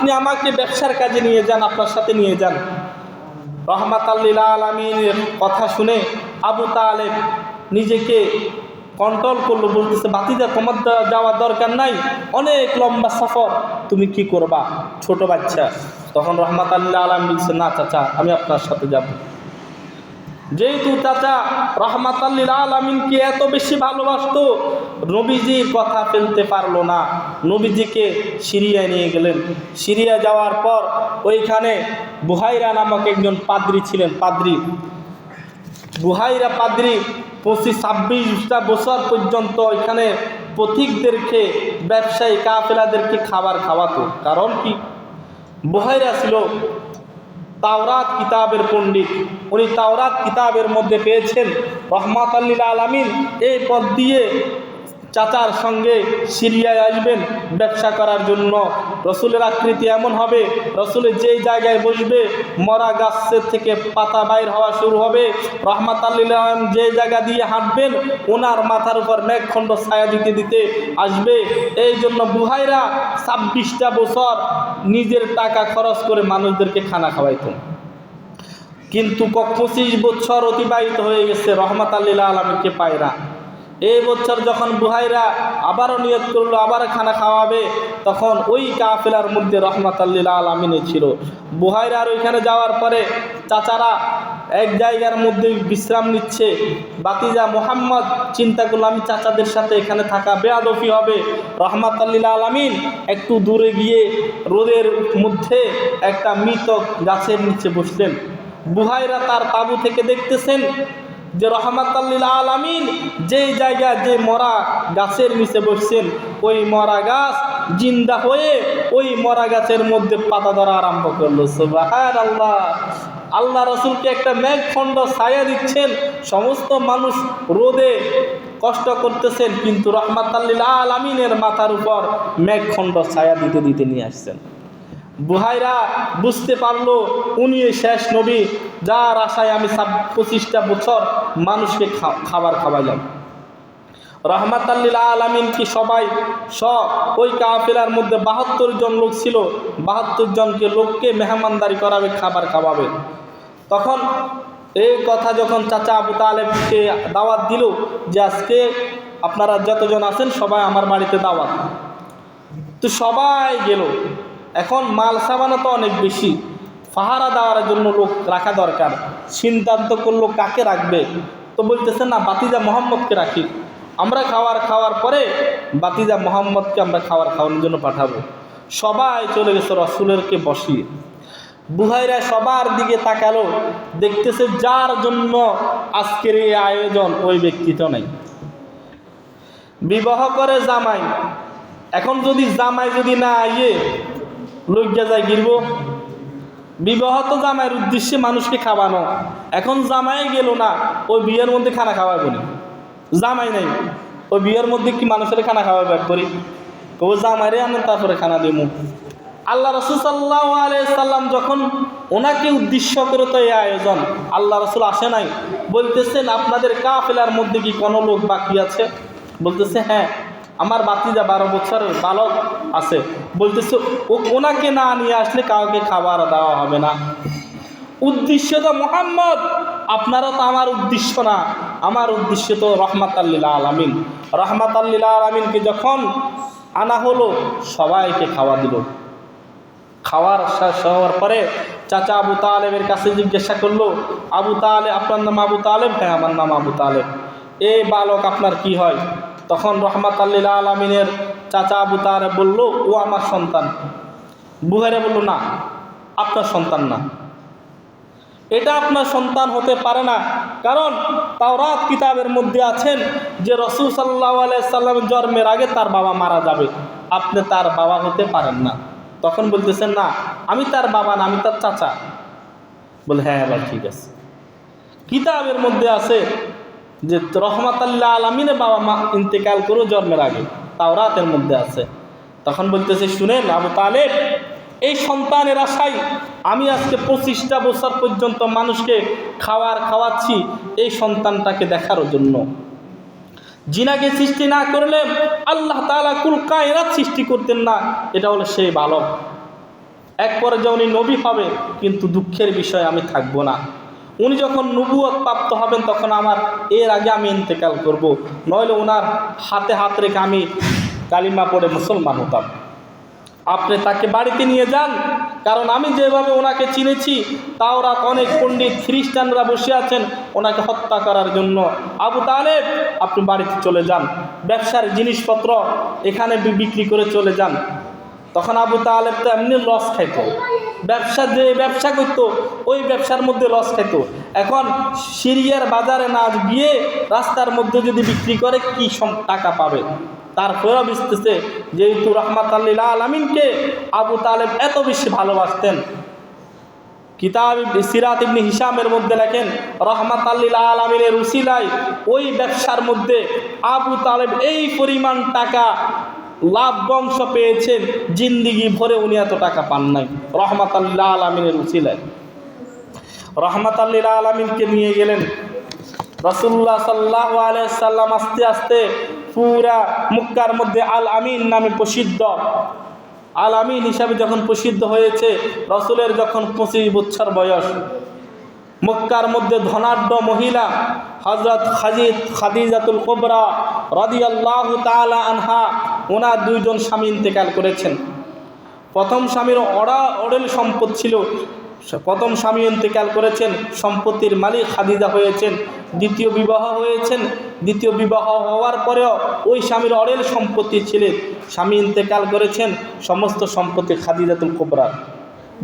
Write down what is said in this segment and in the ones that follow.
আপনি আমাকে ব্যবসার কাজে নিয়ে যান, আপনার সাথে নিয়ে যান। রহমাত আল্লিল আলমিনের কথা শুনে আবু তালেব নিজেকে কন্ট্রোল করল, বলতেছে বাতিদা তোমার যাওয়ার দরকার নাই, অনেক লম্বা সফর, তুমি কি করবা? ছোট বাচ্চা। তখন রহমাত আল্লাহ আলম বলছে, না, চাচা, আমি আপনার সাথে যাব। যেহেতু চাচা রহমাত আল্লিল আলমিনকে এত বেশি ভালোবাসতো, নবীজি কথা ফেলতে পারল না। নবীজিকে সিরিয়ায় নিয়ে গেলেন। সিরিয়া যাওয়ার পর ওইখানে বুহাইরা নামক একজন পাদ্রি ছিলেন, পাদ্রি। বুহাইরা পাদ্রি পঁচিশ, ছাব্বিশটা বছর পর্যন্ত ওইখানে পথিকদেরকে, ব্যবসায়ী কাফেলাদেরকে খাবার খাওয়াতো। কারণ কি? বুহাইরা ছিল তাওরাত কিতাবের পণ্ডিত। উনি তাওরাত কিতাবের মধ্যে পেয়েছেন রহমাত আল্লিল আলমিন। এই পথ দিয়ে চাচার সঙ্গে সিরিয়ায় আসবেন ব্যবসা করার জন্য। রসুলের আকৃতি এমন হবে রসুলের যেই জায়গায় বসবে, মরা গাছের থেকে পাতা বাইর হওয়া শুরু হবে। রহমাত আল্লিল আলম যে জায়গা দিয়ে হাঁটবেন ওনার মাথার উপর মেঘখণ্ড ছায়া দিতে দিতে আসবে। এই জন্য বুহাইরা ছাব্বিশটা বছর নিজের টাকা খরচ করে মানুষদেরকে খানা খাওয়াইতেন কিন্তু পঁচিশ বছর অতিবাহিত হয়ে গেছে রহমত আল্লীলা আলমীকে পায়রা। এই বছর যখন বুহাইরা আবারও নিয়ত করল, আবার খানা খাওয়াবে, তখন ওই কাফেলার মধ্যে রহমত আল্লীলা আলমিনে ছিল। বুহাইরা আর ওইখানে যাওয়ার পরে চাচারা এক জায়গার মধ্যে বিশ্রাম নিচ্ছে। বাতিজা মোহাম্মদ, চিন্তা করল আমি চাচাদের সাথে এখানে থাকা বেয়াদফি হবে। রহমত আল্লিল্লা আলমিন একটু দূরে গিয়ে রোদের মধ্যে একটা মৃত গাছের নিচে বসলেন। বুহাইরা তার তাবু থেকে দেখতেছেন যে রহমত আল্লিল আলমিন যেই জায়গায় যে মরা গাছের নিচে বসছেন, ওই মরা গাছ জিন্দা হয়ে ওই মরা গাছের মধ্যে পাতা ধরা আরম্ভ করল। সুবাহান আল্লাহ আল্লাহ রসুলকে একটা মেঘখণ্ড ছায়া দিচ্ছেন। সমস্ত মানুষ রোদে কষ্ট করতেছেন, কিন্তু রহমত আল্লিল আমিনের মাথার উপর মেঘখণ্ড ছায়া দিতে দিতে নিয়ে আসছেন। বুহাইরা বুঝতে পারল, উনি শেষ নবী, যার আশায় আমি পঁচিশটা বছর মানুষকে খাবার খাওয়াইলাম। রহমাত আলমিন কি সবাই স ওই কাফেলার মধ্যে বাহাত্তর জন লোক ছিল? বাহাত্তর জনকে লোককে মেহমানদারি করাবে, খাবার খাওয়াবে। তখন এই কথা যখন চাচা আবু তালেবকে দাওয়াত দিল যে আজকে আপনারা যতজন আছেন সবাই আমার বাড়িতে দাওয়াত। তো সবাই গেল। এখন মাল সামানো তো অনেক বেশি। পাহারা দেওয়ার জন্য লোক রাখা দরকার। সিদ্ধান্ত করল কাকে রাখবে? তো বলতেছে, না, বাতিজা মোহাম্মদকে রাখি। আমরা খাওয়ার খাওয়ার পরে বাতিজা মোহাম্মদকে আমরা খাওয়ার, খাওয়ানোর জন্য পাঠাবো। সবাই চলে গেছে রসুলেরকে বসিয়ে। বুহাইরা সবার দিকে তাকালো, দেখতেছে যার জন্য আজকের এই আয়োজন ওই ব্যক্তিটা নাই। বিবাহ করে জামাই, এখন যদি জামাই যদি না আইয়ে, লজ্জা যায় গিরব। বিবাহ তো জামাইয়ের উদ্দেশ্যে মানুষকে খাওয়ানো। এখন জামাই গেল না ওই বিয়ের মধ্যে খানা খাওয়াবো না। জামাই নাই ওই বিয়ের মধ্যে কি মানুষের খানা খাওয়াবে করি? ও জামাইরে আনেন, তারপরে খানা দিব। আল্লাহ রসুল সাল্লাহ সাল্লাম যখন ওনাকে উদ্দেশ্য করে তো এই আয়োজন, আল্লাহ রসুল আসে নাই। বলতেছেন, আপনাদের কাফেলার মধ্যে কি কোনো লোক বাকি আছে? বলতেছে হ্যাঁ আমার বাতিজা বারো বছরের বালক আছে। বলতেছে, ও, ওনাকে না নিয়ে আসলে কাউকে খাবার দেওয়া হবে না। উদ্দেশ্য তো মোহাম্মদ, আপনারা তো আমার উদ্দেশ্য না। আমার উদ্দেশ্য তো রহমাত আল্লিল্লা আলমিন। রহমাত আল্লিল্লা আলমিনকে যখন আনা হলো, সবাইকে খাওয়া দিল। খাওয়ার শেষ হওয়ার পরে চাচা আবু তালেবের কাছে জিজ্ঞাসা করল, আবু তালে, আপনার নাম আবু তালেব? হ্যাঁ আমার নাম আবু তালেব। এই বালক, আপনার কি হয়? তখন রহমাত আল্লিলা আলমিনের চাচা আবু তালেব বলল, ও আমার সন্তান। বুহারে বলল, না, আপনার সন্তান না। এটা আপনার সন্তান হতে পারে না, কারণ তাওরাত কিতাবের মধ্যে আছেন যে রসুল সাল্লাহ সাল্লামের জন্মের আগে তার বাবা মারা যাবে। আপনি তার বাবা হতে পারেন না। তখন বলতেছেন, না, আমি তার বাবা না, আমি তার চাচা। বলে হ্যাঁ এবার ঠিক আছে। কিতাবের মধ্যে আছে যে রহমাত আল্লাহ আলমিনে বাবা মা ইন্তেকাল করো জন্মের আগে। তাওরাতের মধ্যে আছে। তখন বলতেছে, শুনেন, আবু তালেব, এই সন্তানের আশায় আমি আজকে পঁচিশটা বছর পর্যন্ত মানুষকে খাওয়ার, খাওয়াচ্ছি এই সন্তানটাকে দেখার জন্য। জিনাকে সৃষ্টি না করলে আল্লাহ তালা কুল কায়রাত সৃষ্টি করতেন না। এটা হলো সেই বালক। এক পর্যায়ে উনি নবী হবে, কিন্তু দুঃখের বিষয় আমি থাকব না। উনি যখন নবুয়ত প্রাপ্ত হবেন, তখন আমার এর আগে আমি ইন্তেকাল করব। নইলে ওনার হাতে হাত রেখে আমি কালিমা পড়ে মুসলমান হতাম। আপনি তাকে বাড়িতে নিয়ে যান কারণ আমি যেভাবে ওনাকে চিনেছি তাওরা অনেক পণ্ডিত খ্রিস্টানরা বসে আছেন, ওনাকে হত্যা করার জন্য। আবু তালেব, আপনি বাড়িতে চলে যান। ব্যবসার জিনিসপত্র এখানে বিক্রি করে চলে যান। তখন আবু তালেব তো এমনি লস খাইত। ব্যবসা যে ব্যবসা করতো, ওই ব্যবসার মধ্যে লস খাইত। এখন সিরিয়ার বাজারে না গিয়ে রাস্তার মধ্যে যদি বিক্রি করে, কি টাকা পাবে? তারপরেও বুঝতেছে যেহেতু রহমাত আল্লিল আলমিনকে আবু তালেব এত বেশি ভালোবাসতেন। কিতাব সিরাত ইবনে হিসামের মধ্যে লেখেন রহমাত আল্লিল আলমিনের উসিলায় ওই ব্যবসার মধ্যে আবু তালেব এই পরিমাণ টাকা লাভ বংশ পেয়েছেন জিন্দিগি ভরে উনি এত টাকা পান নাই। রহমাত আল্লাহ আলমিনের উসিলায়। রহমাত আল্লিল আলমিনকে নিয়ে গেলেন। রসুল্লাহ সাল্লাহ সাল্লাম আস্তে আস্তে পুরা মুক্কার মধ্যে আল আমিন নামে প্রসিদ্ধ। আল আমিন হিসাবে যখন প্রসিদ্ধ হয়েছে, রসুলের যখন পঁচিশ বছর বয়স মক্কার মধ্যে ধনাঢ্য মহিলা হজরত খাজিদ খাদিজাতুল কোবরা রদি আল্লাহ তালা আনহা ওনার দুইজন স্বামী ইন্তেকাল করেছেন। প্রথম স্বামীর অড়া অড়েল সম্পদ ছিল। প্রথম স্বামী ইন্তেকাল করেছেন, সম্পত্তির মালিক খাদিজা হয়েছেন, দ্বিতীয় বিবাহ হয়েছেন। দ্বিতীয় বিবাহ হওয়ার পরেও ওই স্বামীর অড়েল সম্পত্তি ছিলেন স্বামী ইন্তেকাল করেছেন, সমস্ত সম্পত্তি খাদিজাতুল কোবরার।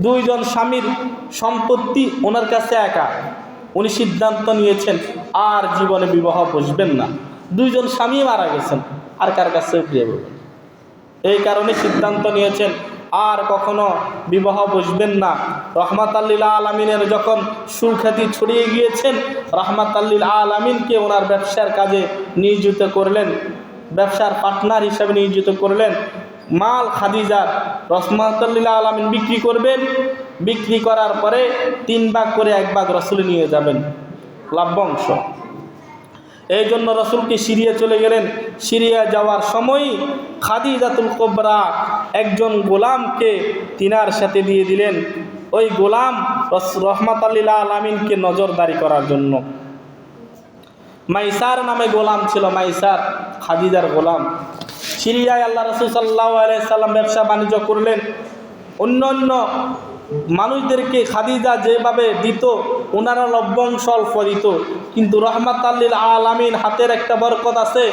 দুইজন স্বামীর সম্পত্তি ওনার কাছে একা। উনি সিদ্ধান্ত নিয়েছেন, আর জীবনে বিবাহ বসবেন না। দুইজন স্বামী মারা গেছেন, আর কার কাছে এই কারণে সিদ্ধান্ত নিয়েছেন, আর কখনো বিবাহ বসবেন না। রহমাত আল্লিল আলমিনের যখন সুখ্যাতি ছড়িয়ে গিয়েছেন রহমাত আল্লিল আলমিনকে ওনার ব্যবসার কাজে নিয়োজিত করলেন, ব্যবসার পার্টনার হিসাবে নিয়োজিত করলেন মাল খাদিজার রহমাতুল্লিল্লাহ আলমিন বিক্রি করবেন, বিক্রি করার পরে তিন ভাগ করে এক ভাগ রসুল নিয়ে যাবেন। লাভ্যাংশ। এই জন্য রসুলকে সিরিয়া চলে গেলেন। সিরিয়া যাওয়ার সময়ই খাদিজাতুল কোবরা একজন গোলামকে তিনার সাথে দিয়ে দিলেন। ওই গোলাম রহমাত আল্লিল্লাহ আলমিনকে নজরদারি করার জন্য। মাইসার নামে গোলাম ছিল মাইসার, খাদিজার গোলাম। সিরিয়ায় আল্লাহ রসুল সাল্লাহ সাল্লাম ব্যবসা বাণিজ্য করলেন। অন্য অন্য মানুষদেরকে খাদিজা যেভাবে দিত, ওনারা লভ্যাংশ অল্প দিত কিন্তু রহমাত আল্লিল আলামিন হাতের একটা বরকত আছে।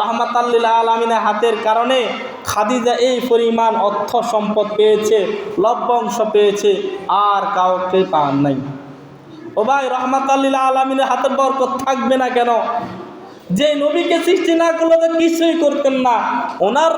রহমাত আল্লিল আলামিনের হাতের কারণে খাদিজা এই পরিমাণ অর্থ সম্পদ পেয়েছে, লভ্যাংশ পেয়েছে, আর কাউকে পান নাই। ও ভাই রহমাত আল্লিল আলমিনের হাতের বরকত থাকবে না কেন? যে নবীকে সৃষ্টি না করলে কিছুই করতেন না। ওনার